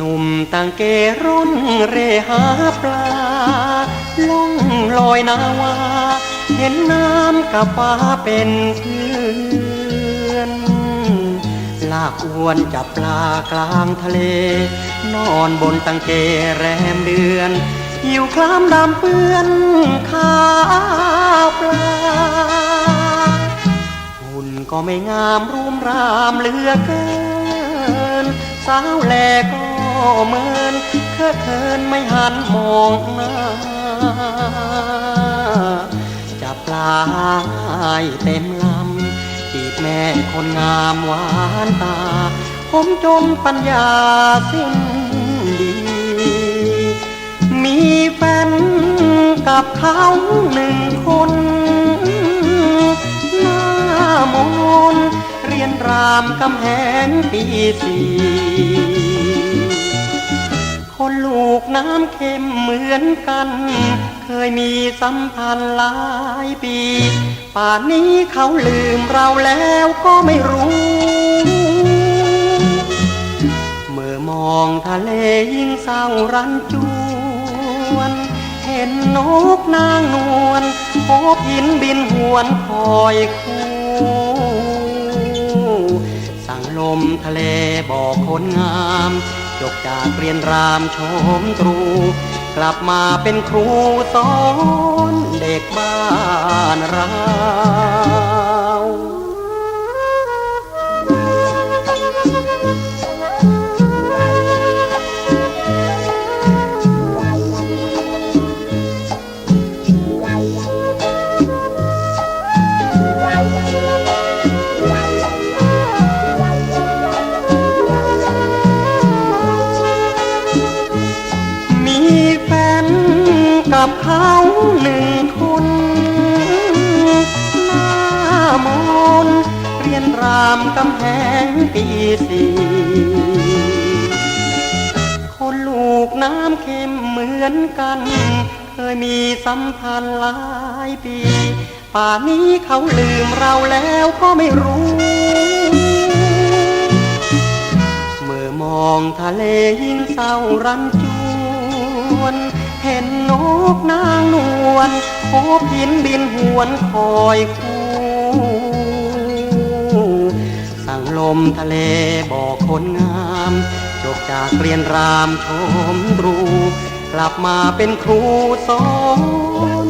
หนุ่มตังเกร่นเรหาปลาล่องลอยนาวา เห็นน้ำกับฟ้าเป็นเพื่อนลากอวนจับปลากลางทะเล นอนบนตังเกแรมเดือนหิวคล้ามดำเปื้อนขาปลาหุ่นก็ไม่งามรูมรามเหลือเกิน สาวแลก็ เหมินเคอเคินไม่หันมองหน้า จับปลาให้เต็มลำจีบแม่คนงามหวานตา ผมจนปัญญาสิ้นดี มีแฟนกับเขาหนึ่งคนหน้ามนต์เรียนรามกำแหงปีสี่ คนลูกน้ำเค็มเหมือนกัน เคยมีสัมพันธ์หลายปี ป่านนี้เขาลืมเราแล้วก็ไม่รู้ เมื่อมองทะเลยิ่งเศร้ารันจวน เห็นนกนางนวลโผพินบินหวนคอยคู่สั่งลมทะเลบอกคนงาม จบจากเรียนรามชมตรู กลับมาเป็นครูสอนเด็กบ้านเรา กับเขาหนึ่งคนหน้ามนเรียนรามกำแพงปีสี่คนลูกน้ำเค็มเหมือนกัน เคยมีสัมพันธ์หลายปี ป่านนี้เขาลืมเราแล้วก็ไม่รู้เมื่อมองทะเลยิ่งเศร้ารันจวน เห็นนกนางนวลโคบหินบินหวนคอยคู่สั่งลมทะเลบอกคนงามจบจากเรียนรามชมรู กลับมาเป็นครูสอน